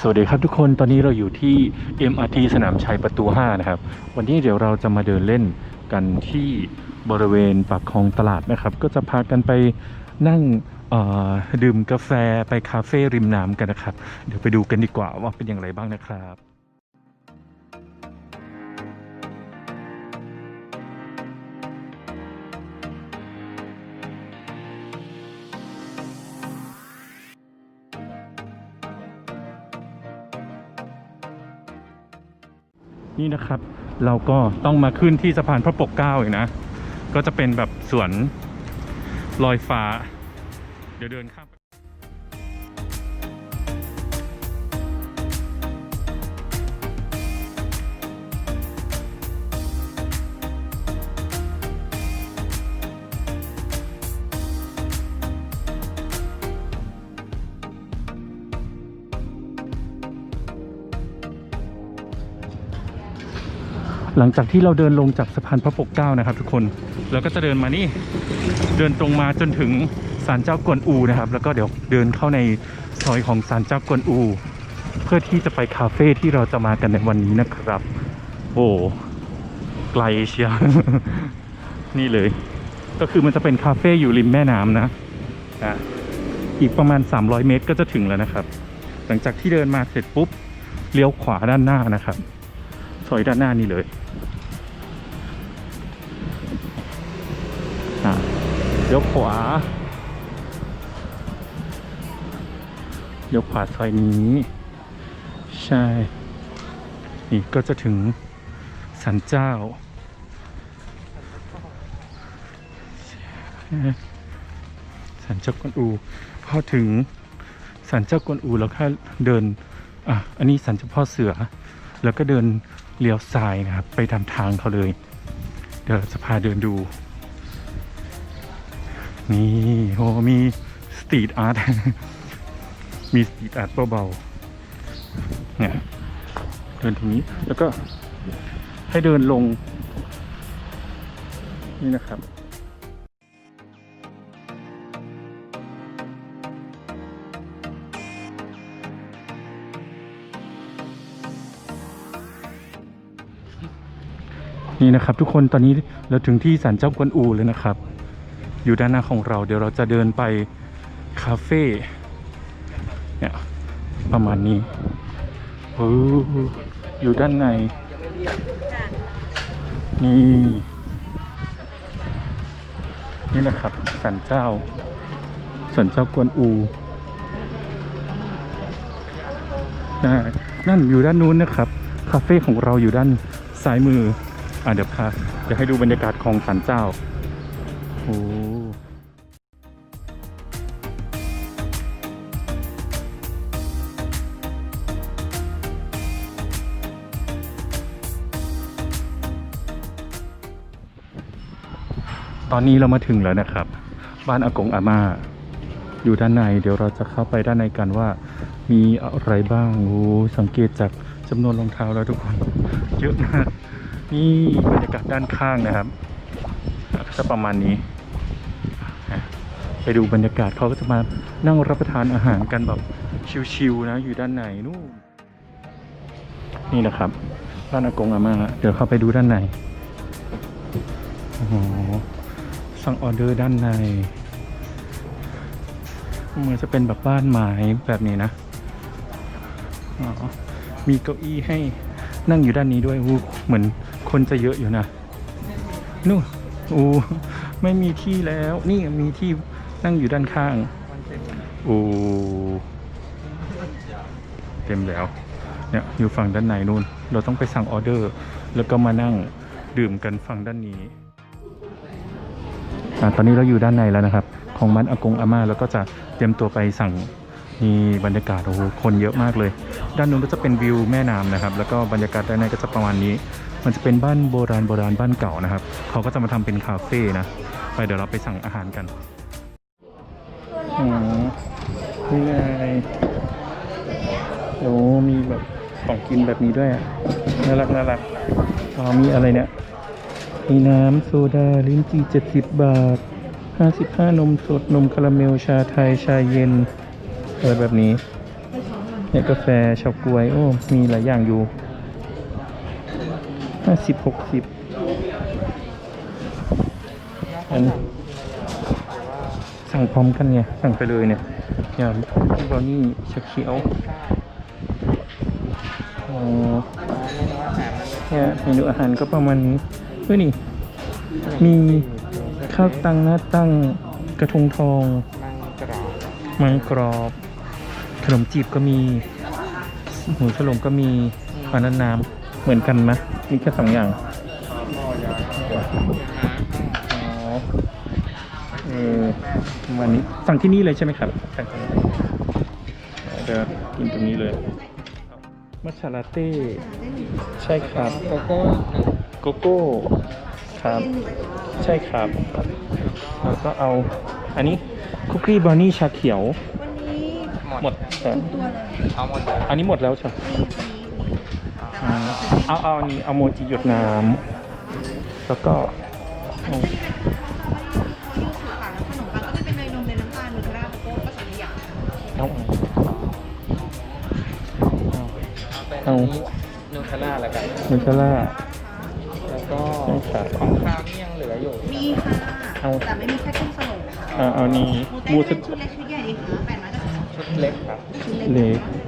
สวัสดีครับทุกคนตอนนี้เราอยู่ที่ MRT สนามชัยประตู 5 นะครับ วันนี้เดี๋ยวเราจะมาเดินเล่นกันที่บริเวณปากคลองตลาดนะครับ ก็จะพากันไปนั่งดื่มกาแฟไปคาเฟ่ริมน้ำกันนะครับ เดี๋ยวไปดูกันดีกว่าว่าเป็นอย่างไรบ้างนะครับ นี่นะครับ เราก็ต้องมาขึ้นที่สะพานพระปกเกล้าอีกนะ ก็จะเป็นแบบสวนลอยฟ้า เดี๋ยวเดิน หลังจากที่เราเดินลงจากสะพานพระปกเก้านะครับ ทุกคนเราก็จะเดินมานี่เดินตรงมาจนถึงศาลเจ้ากวนอูนะครับ แล้วก็เดี๋ยวเดินเข้าในซอยของศาลเจ้ากวนอู เพื่อที่จะไปคาเฟ่ที่เราจะมากันในวันนี้นะครับ โอ้ไกลเชียวนี่เลย ก็คือมันจะเป็นคาเฟ่อยู่ริมแม่น้ำนะอะอีกประมาณ 300 เมตรก็จะถึงแล้วนะครับ หลังจากที่เดินมาเสร็จปุ๊บเลี้ยวขวาด้านหน้านะครับ ซอยด้านหน้านี่เลยเลี้ยวขวาเลี้ยวขวาซอยนี้ ใช่ นี่ก็จะถึงสันเจ้า สันเจ้ากวนอู พอถึงสันเจ้ากวนอูแล้วก็เดิน อะ อันนี้สันเจ้าพ่อเสือ แล้วก็เดิน เลี้ยวซ้ายนะครับ ไปตามทางเขาเลย เดี๋ยวจะพาเดินดู นี่โอ้มีสตรีทอาร์ตมีสตรีทอาร์ตเบาๆเนี่ยเดินตรงนี้แล้วก็ให้เดินลง นี่นะครับ นี่นะครับ ทุกคนตอนนี้เราถึงที่ศาลเจ้ากวนอูเลยนะครับ อยู่ด้านหน้าของเราเดี๋ยวเราจะเดินไปคาเฟ่เนี่ยประมาณนี้โอ้อยู่ด้านใน นี่ นี่นะครับสันเจ้าสันเจ้ากวนอูนะนั่นอยู่ด้านนู้นนะครับ คาเฟ่ของเราอยู่ด้านซ้ายมือ อะเดี๋ยวพาเดี๋ยวให้ดูบรรยากาศของสันเจ้าโอ้ตอนนี้เรามาถึงแล้วนะครับ บ้านอากงอาม่า อยู่ด้านใน เดี๋ยวเราจะเข้าไปด้านในกันว่า มีอะไรบ้างโอ้สังเกตจากจำนวนรองเท้าแล้วทุกคน เยอะมาก นี่บรรยากาศด้านข้างนะครับก็จะประมาณนี้ ไปดูบรรยากาศเขาก็จะมานั่งรับประทานอาหารกันแบบชิวๆนะอยู่ด้านในนู่นนี่นะครับบ้านอากงอาม่าเดี๋ยวเข้าไปดูด้านในโอ้โหสั่งออเดอร์ด้านในเหมือนจะเป็นแบบบ้านไม้แบบนี้นะอ๋อมีเก้าอี้ให้นั่งอยู่ด้านนี้ด้วยอู้เหมือน คนจะเยอะอยู่นะนู่นโอ้ไม่มีที่แล้ว นี่มีที่นั่งอยู่ด้านข้างโอ้เต็มแล้วเนี่ยอยู่ฝั่งด้านในนู่น เราต้องไปสั่งออเดอร์ แล้วก็มานั่งดื่มกันฝั่งด้านนี้อตอนนี้เราอยู่ด้านในแล้วนะครับ ของมันอากงอาม่าแล้วก็จะเตรียมตัวไปสั่งมีบรรยากาศโอ้โหคนเยอะมากเลย ด้านนู้นก็จะเป็นวิวแม่น้ำนะครับ แล้วก็บรรยากาศด้านในก็จะประมาณนี้ มันจะเป็นบ้านโบราณโบราณบ้านเก่านะครับ เขาก็จะมาทำเป็นคาเฟ่นะ ไปเดี๋ยวเราไปสั่งอาหารกันอ๋อนี่ไงโอ้มีแบบของกินแบบนี้ด้วยอะน่ารักน่ารักอ๋อมีอะไรเนี่ย มีน้ำโซดาลิ้นจี่เจ็ดสิบบาทห้าสิบห้านมสดนมคาราเมลชาไทยชาเย็นอะไรแบบนี้เนี่ยกาแฟชาวกล้วย โอ้ มีหลายอย่างอยู่ ห้าสิบหกสิบอันสั่งพร้อมกันไงสั่งไปเลยเนี่ยอย่างบราวนี่ชาเขียวอ๋อเนี่ยเมนูอาหารก็ประมาณนี้เฮ้ยนี่ มีข้าวตังหน้าตั้งกระทงทอง มังกรอบ ขนมจีบก็มีหมูฉลมก็มีอันนั้นน้ำ เหมือนกันไหมมีแค่สองอย่างอ๋อเออประมาณนี้สั่งที่นี่เลยใช่ไหมครับสั่งตรงนี้เดี๋ยวกินตรงนี้เลยมัชชาลาเต้ใช่ครับโกโก้โกโก้ครับใช่ครับแล้วก็เอาอันนี้คุกกี้บราวนี่ชาเขียว วันนี้หมดแต่ทุกตัวเลยเอาหมดเลยอันนี้หมดแล้วใช่ไหมมีมี อ่าเอาเอาอันนี้เอาโมจิหยดน้ำแล้วก็เอายูสุค่ะแล้วขนมปังก็จะเป็นเนยนมเนยน้ำตาลนูเทลล่าโกโก้ก็สองอย่างเอาเอาเป็นอันนี้นูเทลล่าแล้วกันเมนเทล่าแล้วก็ใช่ครับของคาวนี่ยังเหลืออยู่ มีค่ะเอาแต่ไม่มีแค่กุ้งสลดค่ะอ่าเอานี้หมูบูเต้สนเป็นชุดเล็กชุดใหญ่ดีคะแปดร้อยเก้าสิบสองชุดเล็กครับชุดเล็เล็กกเอ่อข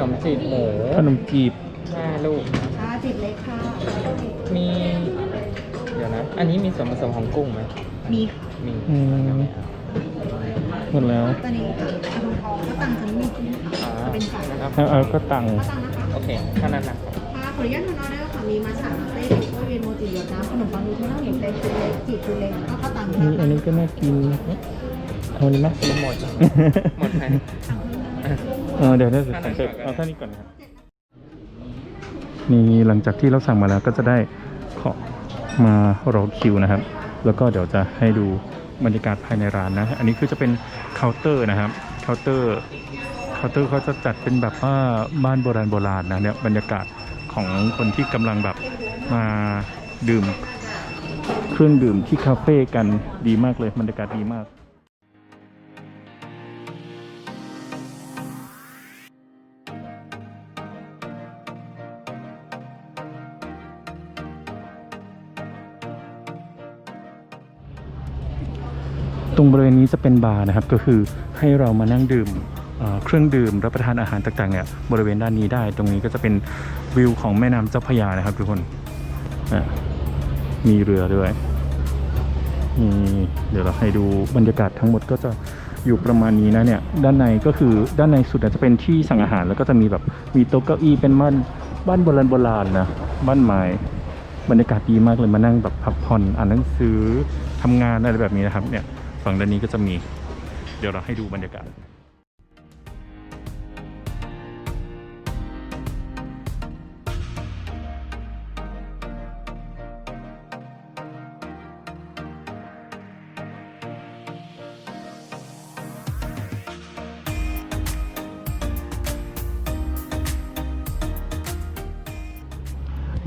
นมจีบหมูขนมจีบห้าลูก ค่ะจิบเล็กค่ะ มี เดี๋ยวนะ อันนี้มีส่วนผสมของกุ้งไหมมีค่ะมีอืม หมดแล้วตัวนี้ค่ะกระทงทองก็ตังจะไม่มีกุ้งค่ะจะเป็นสองนะครับเอาเอาก็ตังค์ก็ตังนะคะ โอเคเท่านั้นนะครับค่ะขออนุญาตทานออเดอร์ค่ะ มีมาสามเต้โกโก้เย็นโมจิหยดน้ำขนมปังนูเทลล่าหมูเต้นชุดเล็กจีบชุดเล็กแล้วก็ข้าวตังนี่อันนี้ก็น่ากินเอาอันนี้ไหม หมด หมดไหมเออ เดี๋ยวเดี๋ยวเดี๋ยวสั่งเสร็จเอาท่านี้ก่อนนะครับนี่หลังจากที่เราสั่งมาแล้วก็จะได้ขอมารอคิวนะครับ แล้วก็เดี๋ยวจะให้ดูบรรยากาศภายในร้านนะ อันนี้คือจะเป็นเคาน์เตอร์นะครับ เคาน์เตอร์ เคาน์เตอร์เขาจะจัดเป็นแบบว่าบ้านโบราณโบราณนะเนี่ยบรรยากาศของคนที่กำลังแบบมาดื่ม เครื่องดื่มที่คาเฟ่กันดีมากเลยบรรยากาศดีมาก ตรงบริเวณนี้จะเป็นบาร์นะครับก็คือให้เรามานั่งดื่มเครื่องดื่มรับประทานอาหารต่างๆเนี่ยบริเวณด้านนี้ได้ ตรงนี้ก็จะเป็นวิวของแม่น้ำเจ้าพระยานะครับทุกคนมีเรือด้วยนี่เดี๋ยวเราให้ดูบรรยากาศทั้งหมดก็จะอยู่ประมาณนี้นะเนี่ยด้านในก็คือด้านในสุดจะเป็นที่สั่งอาหารแล้วก็จะมีแบบมีโต๊ะเก้าอี้เป็นบ้านบ้านโบราณโบราณนะบ้านไม้บรรยากาศดีมากเลยมานั่งแบบพักผ่อนอ่านหนังสือทำงานอะไรแบบนี้นะครับเนี่ย ฝั่งด้านนี้ก็จะมี เดี๋ยวเราให้ดูบรรยากาศ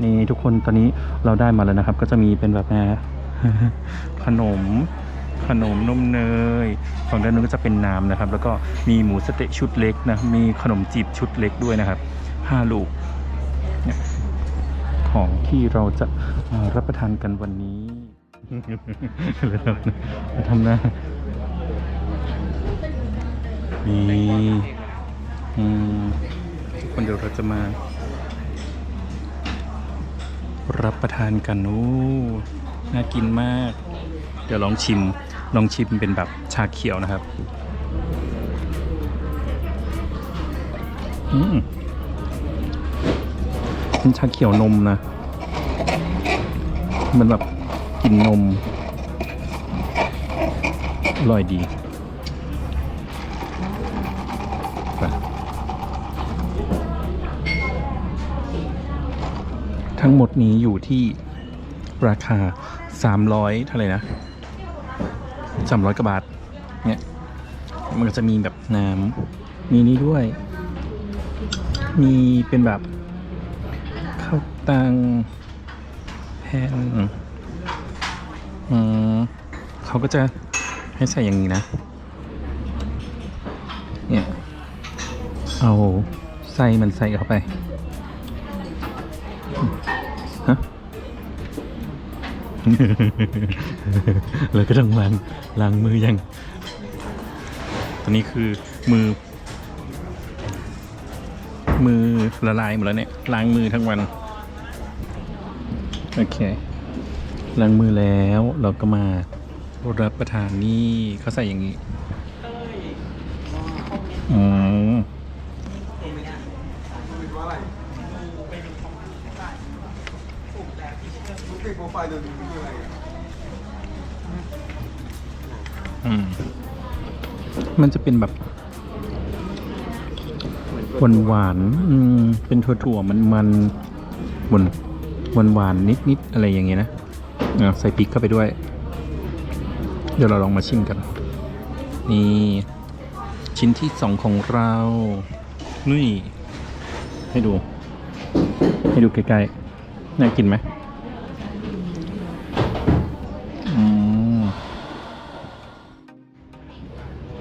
นี่ทุกคนตอนนี้เราได้มาแล้วนะครับ ก็จะมีเป็นแบบแหมขนม นมนมเนยฝั่งด้านนู้นก็จะเป็นน้ำนะครับ แล้วก็มีหมูสเต๊ะชุดเล็กนะมีขนมจีบชุดเล็กด้วยนะครับห้าลูกของที่เราจะรับประทานกันวันนี้ทำหน้านี่อืมทุกคนเดี๋ยวเราจะมา รับประทานกันโอ้น่ากินมาก เดี๋ยวลองชิม ลองชิมเป็นแบบชาเขียวนะครับ อืมเป็นชาเขียวนมนะ มันแบบกลินนม อร่อยดีทั้งหมดนี้อยู่ที่ราคา 300 เท่าไหร่นะ สามร้อยกว่าบาทเนี่ยมันก็จะมีแบบน้ำมีนี้ด้วย มีเป็นแบบข้าวตังแผ่นอืมเขาก็จะให้ใส่อย่างนี้นะ เนี่ย เอาไส้มันใส่เข้าไปฮะ แล้วก็ต้องล้างล้างมือยังตอนนี้คือมือ มือละลายหมดแล้วเนี่ยล้างมือทั้งวันโอเคล้างมือแล้วเราก็มารับประทานนี่เขาใส่อย่างนี้อืม อืม มันจะเป็นแบบ หวานหวานๆอืม เป็นถั่วถั่วมันมันหวานหวานหวานนิดนิดๆอะไรอย่างเงี้ยนะอะใส่พริกเข้าไปด้วย เดี๋ยวเราลองมาชิมกัน นี่ ชิ้นที่สองของเรา นี่ ให้ดู ให้ดูใกล้ๆน่ากินไหม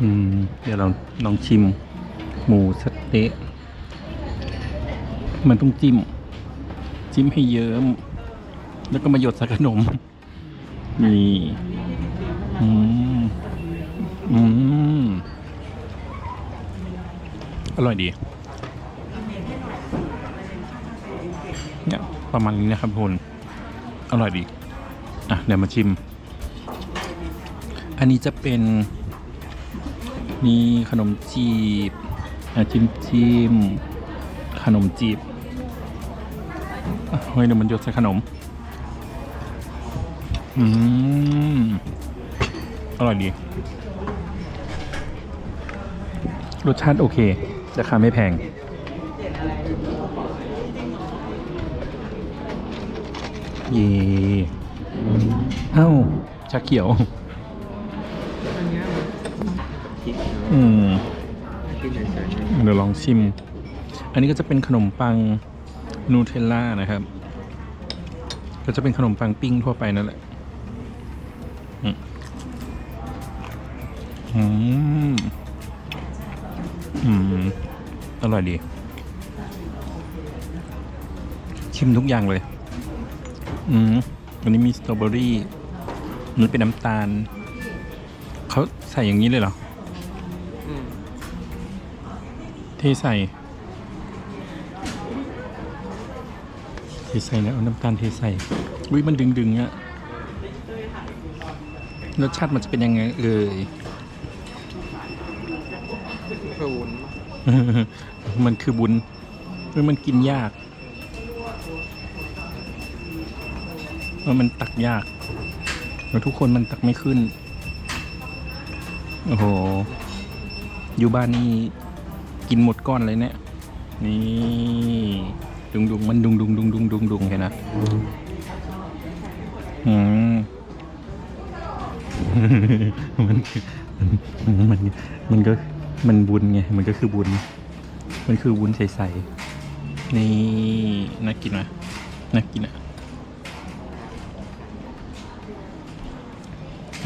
อืม เดี๋ยวเราลองชิม หมูสเต๊ะ มันต้องจิ้ม จิ้มให้เยิ้ม แล้วก็มาหยดใส่ขนม นี่ อืม อืม อร่อยดี เนี่ยประมาณนี้นะครับทุกคนอร่อยดี อะ เดี๋ยวมาชิม อันนี้จะเป็น นี่ขนมจีบอะจิ้มจิ้มขนมจีบเฮ้ยเดี๋ยวมันหยดใส่ขนม อืม อร่อยดี รสชาติโอเค ราคาไม่แพง เย่เอ้าชาเขียว อันเนี้ยพริกอืมพริกเฉยเดี๋ยวลองชิม อันนี้ก็จะเป็นขนมปังนูเทลล่านะครับ ก็จะเป็นขนมปังปิ้งทั่วไปนั่นแหละ อืมอืมอืมอร่อยดี ชิมทุกอย่างเลย อืมอันนี้มีสตรอเบอรี่อันนี้เป็นน้ำตาล เขาใส่อย่างนี้เลยเหรอๆอืมเทใส่เทใส่แล้วเอาน้ำตาลเทใส่อุ้ยมันดึงดึงๆอะรสชาติมันจะเป็นยังไงเอ่ยเพื่อวุ้นมันคือบุญเฮ้ยมันกินยากเออมันตักยากแล้วทุกคนมันตักไม่ขึ้น โอ้โห อยู่บ้านนี่กินหมดก้อนเลยเนี่ย นี่ ดุงดุงมันดุงดุงดุงดุงดุงดุงเห็นนะอืมมันมันมันมันก็มันบุญไง มันก็คือบุญ มันคือวุ้นใสๆนี่น่ากินไหมน่ากินอะ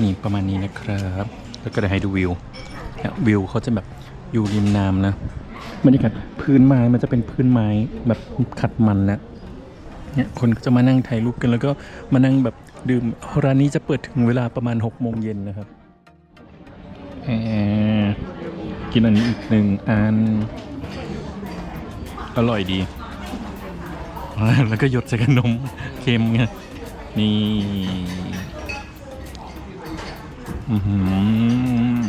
นี่ประมาณนี้นะครับ แล้วก็เดี๋ยวให้ดูวิว เนี่ยวิวเขาจะแบบอยู่ริมน้ำนะบรรยากาศพื้นไม้มันจะเป็นพื้นไม้แบบขัดมันแล้วเนี่ยคนก็จะมานั่งถ่ายรูปกันแล้วก็มานั่งแบบดื่มร้านนี้จะเปิดถึงเวลาประมาณ6โมงเย็นนะครับกินอันนี้อีกหนึ่งอัน อร่อยดี แล้วก็หยดใส่ขนมเค็มไงนี่ อือหือ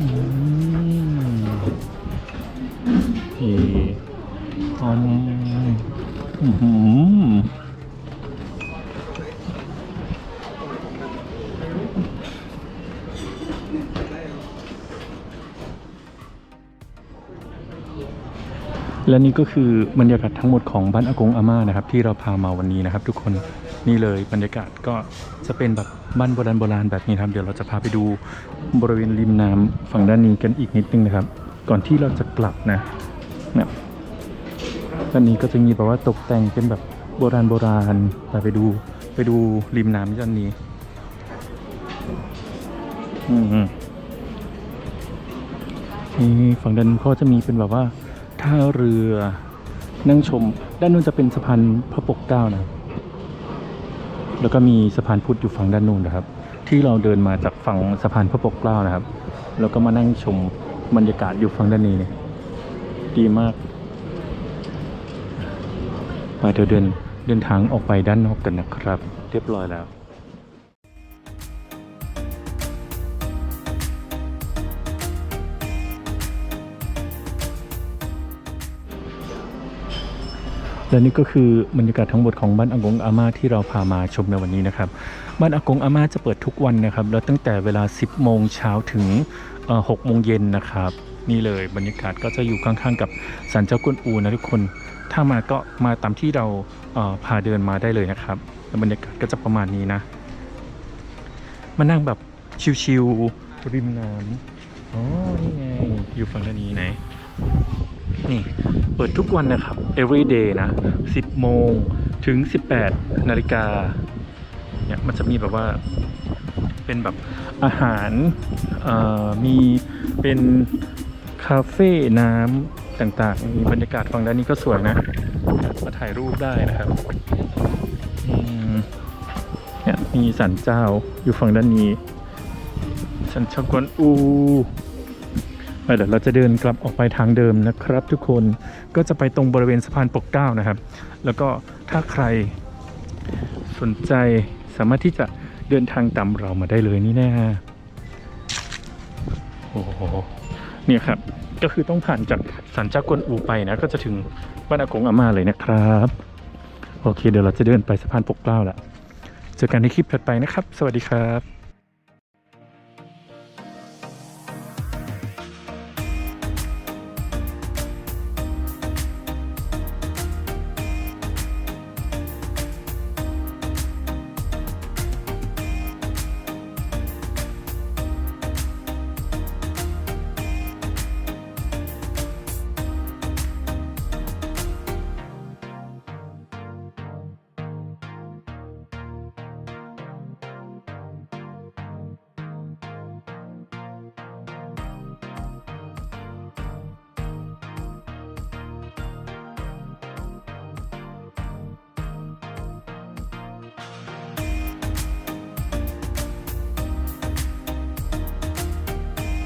อืมพี่หอมอือหือและนี่ก็คือบรรยากาศทั้งหมดของบ้านอากงอาม่านะครับ ที่เราพามาวันนี้นะครับทุกคน นี่เลยบรรยากาศก็จะเป็นแบบบ้านโบราณโบราณแบบนี้ครับเดี๋ยวเราจะพาไปดูบริเวณริมน้ำฝั่งด้านนี้กันอีกนิดนึงนะครับ ก่อนที่เราจะกลับนะเนี่ยด้านนี้ก็จะมีแบบว่าตกแต่งเป็นแบบโบราณโบราณแต่ไปดูไปดูริมน้ำด้านนี้อืมอืมนี่ฝั่งด้านก็จะมีเป็นแบบว่าท่าเรือนั่งชม ด้านนู้นจะเป็นสะพานพระปกเกล้านะครับ แล้วก็มีสะพานพุทธอยู่ฝั่งด้านนู้นนะครับ ที่เราเดินมาจากฝั่งสะพานพระปกเกล้านะครับ แล้วก็มานั่งชมบรรยากาศอยู่ฝั่งด้านนี้เนี่ยดีมากมาเดี๋ยวเดินเดินทางออกไปด้านนอกกันนะครับ เรียบร้อยแล้ว และนี่ก็คือบรรยากาศทั้งหมดของบ้านอากงอาม่าที่เราพามาชมในวันนี้นะครับ บ้านอากงอาม่าจะเปิดทุกวันนะครับ แล้วตั้งแต่เวลา 10 โมงเช้าถึง6โมงเย็นนะครับ นี่เลยบรรยากาศก็จะอยู่ข้างๆ กับศาลเจ้ากวนอูนะทุกคน ถ้ามาก็มาตามที่เราเพาเดินมาได้เลยนะครับบรรยากาศก็จะประมาณนี้นะ มานั่งแบบชิวๆริมน้ำอ๋อนี่ไงอยู่ฝั่งด้านนี้ไหนนี่ ปิดทุกวันนะครับ every day นะ 10 โมงถึง 18 นาฬิกาเนี่ยมันจะมีแบบว่าเป็นแบบอาหารอ่อมีเป็นคาเฟ่น้ำต่างๆมีบรรยากาศฝั่งด้านนี้ก็สวยนะ มาถ่ายรูปได้นะครับเนี่ยมีสันเจ้าอยู่ฝั่งด้านนี้สันเจ้ากวนอู เดี๋ยวเราจะเดินกลับออกไปทางเดิมนะครับ ทุกคนก็จะไปตรงบริเวณสะพานปกเก้านะครับ แล้วก็ถ้าใครสนใจสามารถที่จะเดินทางตามเรามาได้เลยนี่แน่โอ้โหเนี่ยครับก็คือต้องผ่านจากสันเจ้ากวนอูไปนะ ก็จะถึงบ้านอากงอาม่าเลยนะครับ โอเค เดี๋ยวเราจะเดินไปสะพานปกเกล้าละเจอกันในคลิปถัดไปนะครับ สวัสดีครับ